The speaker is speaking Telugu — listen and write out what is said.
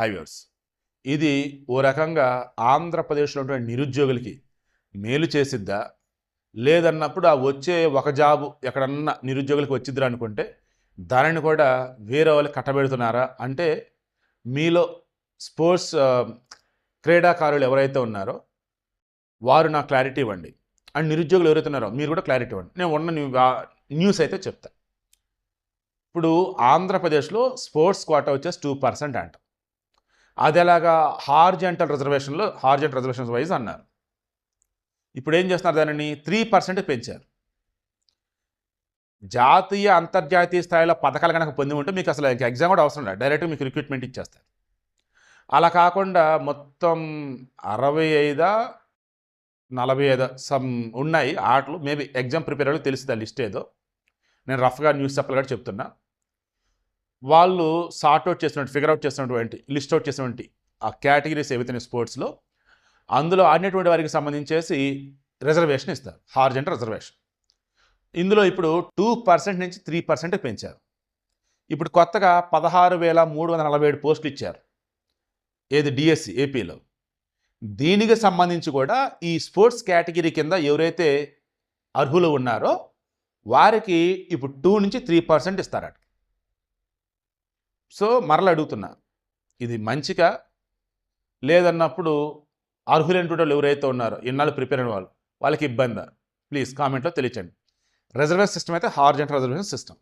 హైవేర్స్ ఇది ఓ రకంగా ఆంధ్రప్రదేశ్లో ఉన్నటువంటి నిరుద్యోగులకి మేలు చేసిద్దా? లేదన్నప్పుడు ఆ వచ్చే ఒక జాబు ఎక్కడన్నా నిరుద్యోగులకు వచ్చిద్దిరా అనుకుంటే దానిని కూడా వేరే వాళ్ళు కట్టబెడుతున్నారా? అంటే మీలో స్పోర్ట్స్ క్రీడాకారులు ఎవరైతే ఉన్నారో వారు నా క్లారిటీ ఇవ్వండి. అండ్ నిరుద్యోగులు ఎవరైతే ఉన్నారో మీరు కూడా క్లారిటీ ఇవ్వండి. నేను ఉన్న న్యూస్ అయితే చెప్తా. ఇప్పుడు ఆంధ్రప్రదేశ్లో స్పోర్ట్స్ కోట వచ్చేసి టూ పర్సెంట్ అంట. అది ఎలాగా హార్జెంటల్ రిజర్వేషన్లో హార్జెంటల్ రిజర్వేషన్స్ వైజ్ అన్నారు. ఇప్పుడు ఏం చేస్తున్నారు దానిని? త్రీ పర్సెంట్ పెంచారు. జాతీయ అంతర్జాతీయ స్థాయిలో పథకాలు కనుక పొంది ఉంటే మీకు అసలు ఎగ్జామ్ కూడా అవసరం లేదు. డైరెక్ట్గా మీకు రిక్రూట్మెంట్ ఇచ్చేస్తారు. అలా కాకుండా మొత్తం అరవై ఐదా నలభై ఐదా సమ్ ఉన్నాయి. ఆటలు మేబీ ఎగ్జామ్ ప్రిపేర్ అయ్యి తెలుస్తుంది ఆ లిస్ట్ ఏదో. నేను రఫ్గా న్యూస్ చెప్పలు కూడా చెప్తున్నా. వాళ్ళు సార్ట్ చేసినట్టు ఫిగర్ అవుట్ చేసినటువంటి లిస్ట్ అవుట్ చేసినటువంటి ఆ కేటగిరీస్ ఏవైతే స్పోర్ట్స్లో అందులో ఆడినటువంటి వారికి సంబంధించేసి రిజర్వేషన్ ఇస్తారు. హార్జెంట్ రిజర్వేషన్. ఇందులో ఇప్పుడు టూ పర్సెంట్ నుంచి త్రీ పర్సెంట్ పెంచారు. ఇప్పుడు కొత్తగా పదహారు వేల మూడు వందల నలభై ఏడు పోస్టులు ఇచ్చారు. ఏది డిఎస్సి ఏపీలో. దీనికి సంబంధించి కూడా ఈ స్పోర్ట్స్ కేటగిరీ కింద ఎవరైతే అర్హులు ఉన్నారో వారికి ఇప్పుడు టూ నుంచి త్రీ పర్సెంట్ ఇస్తారట. సో మరల అడుగుతున్నా. ఇది మంచిగా లేదన్నప్పుడు అర్హులైనటువంటి వాళ్ళు ఎవరైతే ఉన్నారో ఇన్నాళ్ళు ప్రిపేర్ అయిన వాళ్ళు వాళ్ళకి ఇబ్బందా? ప్లీజ్ కామెంట్లో తెలియచండి రిజర్వేషన్ సిస్టమ్ అయితే హార్జెంట్ రిజర్వేషన్ సిస్టమ్.